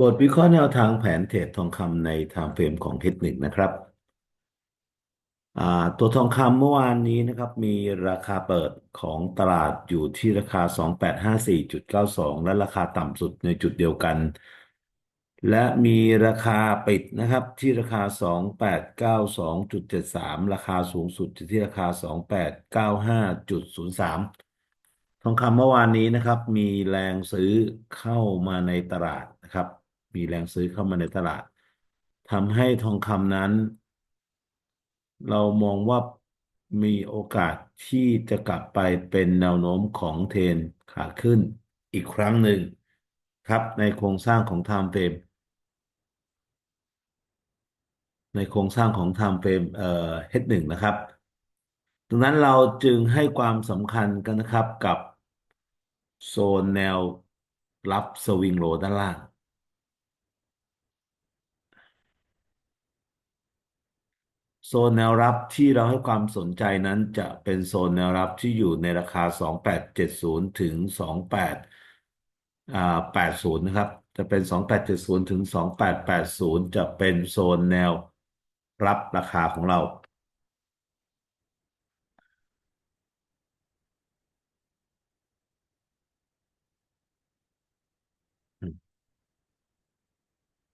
บทวิเคราะห์แนวทางแผนเทรดทองคำในไทม์เฟรมของเทคนิคนะครับ ตัวทองคำเมื่อวานนี้นะครับ มีราคาเปิดของตลาดอยู่ที่ราคา 2854.92 และราคาต่ำสุดในจุดเดียวกัน และมีราคาปิดนะครับที่ราคา 2892.73 ราคาสูงสุดอยู่ที่ราคา 2895.03ทองคำเมื่อวานนี้นะครับ มีแรงซื้อเข้ามาในตลาดนะครับ มีแรงซื้อเข้ามาในตลาดทำให้ทองคำนั้น เรามองว่ามีโอกาสที่จะกลับไปเป็นแนวโน้มของเทรนขาขึ้นอีกครั้งหนึ่งครับในโครงสร้างของ time frame ในโครงสร้างของ time frame เอ่อ H1 นะครับดังนั้นเราจึงให้ความสำคัญกันนะครับกับโซนแนวรับสวิงโลด้านล่าง โซนแนวรับที่เราให้ความสนใจนั้นจะเป็นโซนแนวรับที่อยู่ในราคา 2870 ถึง 2880 นะครับ จะเป็น 2870 ถึง 2880 จะเป็นโซนแนวรับราคาของเรา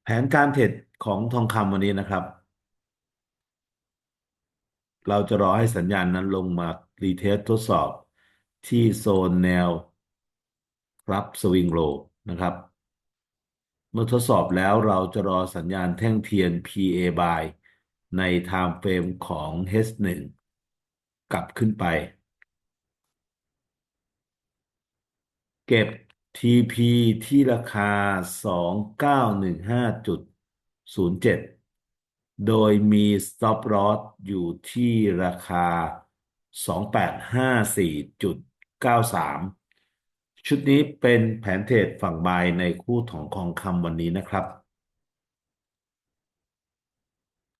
แผนการเทรดของทองคำวันนี้นะครับ เราจะรอให้สัญญาณนั้นลงมารีเทสทดสอบที่โซนแนวรับสวิงโลนะครับ เมื่อทดสอบแล้วเราจะรอสัญญาณแท่งเทียน PA by ใน time frame ของ H1 กลับขึ้นไป เก็บ TP ที่ราคา 2915.07 โดยมี stop loss อยู่ที่ราคา 2854.93 ชุดนี้เป็นแผนเทรดฝั่งบายในคู่ของทองคำวันนี้นะครับ